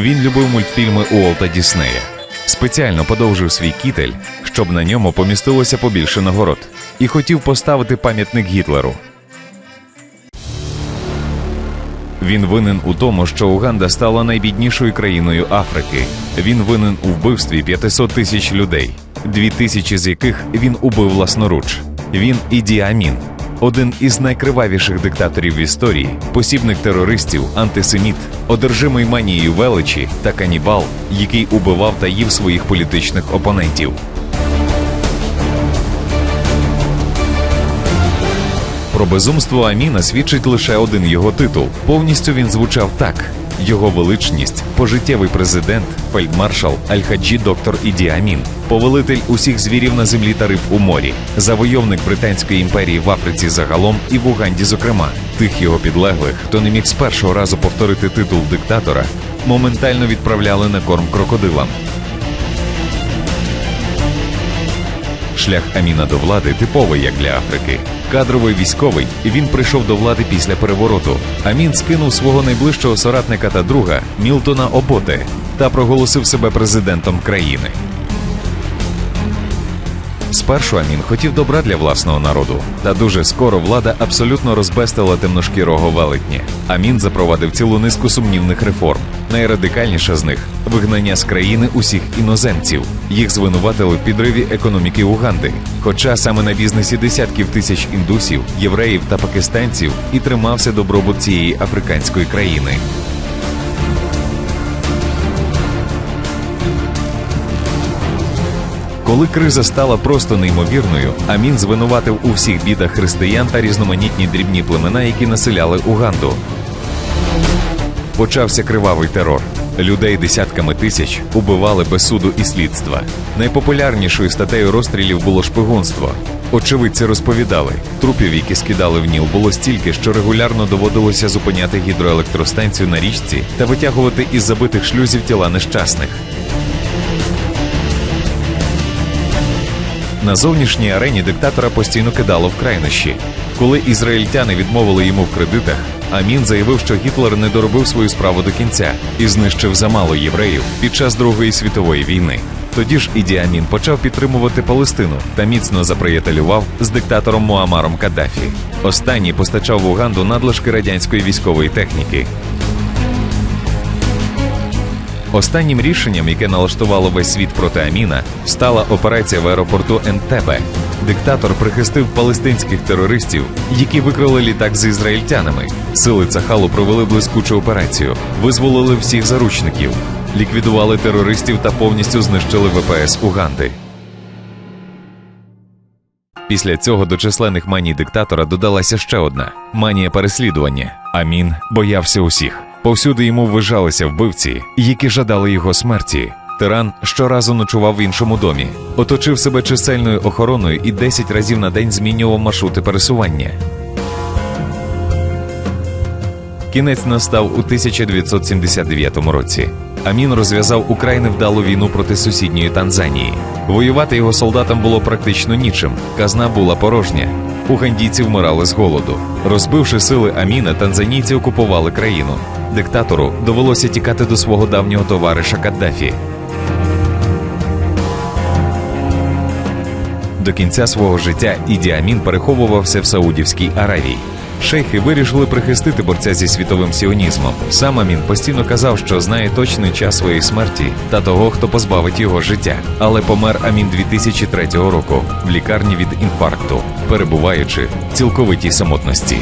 Він любив мультфільми Уолта Діснея. Спеціально подовжив свій кітель, щоб на ньому помістилося побільше нагород, і хотів поставити пам'ятник Гітлеру. Він винен у тому, що Уганда стала найбіднішою країною Африки. Він винен у вбивстві 500 тисяч людей, дві тисячі з яких він убив власноруч. Він Іді Амін, один із найкривавіших диктаторів в історії, посібник терористів, антисеміт, одержимий манією величі та канібал, який убивав та їв своїх політичних опонентів. Про безумство Аміна свідчить лише один його титул. Повністю він звучав так: його величність, пожиттєвий президент, фельдмаршал Аль-Хаджі доктор Іді Амін, повелитель усіх звірів на землі та риб у морі, завойовник Британської імперії в Африці загалом і в Уганді, зокрема, тих його підлеглих, хто не міг з першого разу повторити титул диктатора, моментально відправляли на корм крокодилам. Шлях Аміна до влади типовий як для Африки. Кадровий військовий, він прийшов до влади після перевороту. Амін скинув свого найближчого соратника та друга Мілтона Оботе та проголосив себе президентом країни. Спершу Амін хотів добра для власного народу, та дуже скоро влада абсолютно розбестила темношкірого велетня. Амін запровадив цілу низку сумнівних реформ. Найрадикальніша з них вигнання з країни усіх іноземців. Їх звинуватили в підриві економіки Уганди. Хоча саме на бізнесі десятків тисяч індусів, євреїв та пакистанців і тримався добробут цієї африканської країни. Коли криза стала просто неймовірною, Амін звинуватив у всіх бідах християн та різноманітні дрібні племена, які населяли Уганду. Почався кривавий терор. Людей десятками тисяч убивали без суду і слідства. Найпопулярнішою статтею розстрілів було шпигунство. Очевидці розповідали, трупів, які скидали в Ніл, було стільки, що регулярно доводилося зупиняти гідроелектростанцію на річці та витягувати із забитих шлюзів тіла нещасних. На зовнішній арені диктатора постійно кидало в крайнощі. Коли ізраїльтяни відмовили йому в кредитах, Амін заявив, що Гітлер не доробив свою справу до кінця і знищив замало євреїв під час Другої світової війни. Тоді ж Іді Амін почав підтримувати Палестину та міцно заприятелював з диктатором Муамаром Каддафі. Останній постачав в Уганду надлишки радянської військової техніки, Останнім рішенням, яке налаштувало весь світ проти Аміна, стала операція в аеропорту Ентебе. Диктатор прихистив палестинських терористів, які викрали літак з ізраїльтянами. Сили Цахалу провели блискучу операцію, визволили всіх заручників, ліквідували терористів та повністю знищили ВПС Уганди. Після цього до численних маній диктатора додалася ще одна манія переслідування. Амін боявся усіх. Повсюди йому ввижалися вбивці, які жадали його смерті. Тиран щоразу ночував в іншому домі, оточив себе чисельною охороною і 10 разів на день змінював маршрути пересування. Кінець настав у 1979 році. Амін розв'язав украй невдалу війну проти сусідньої Танзанії. Воювати його солдатам було практично нічим. Казна була порожня. Угандійці вмирали з голоду. Розбивши сили Аміна, танзанійці окупували країну. Диктатору довелося тікати до свого давнього товариша Каддафі. До кінця свого життя Іді Амін переховувався в Саудівській Аравії. Шейхи вирішили прихистити борця зі світовим сіонізмом. Сам Амін постійно казав, що знає точний час своєї смерті та того, хто позбавить його життя. Але помер Амін 2003 року в лікарні від інфаркту, перебуваючи в цілковитій самотності.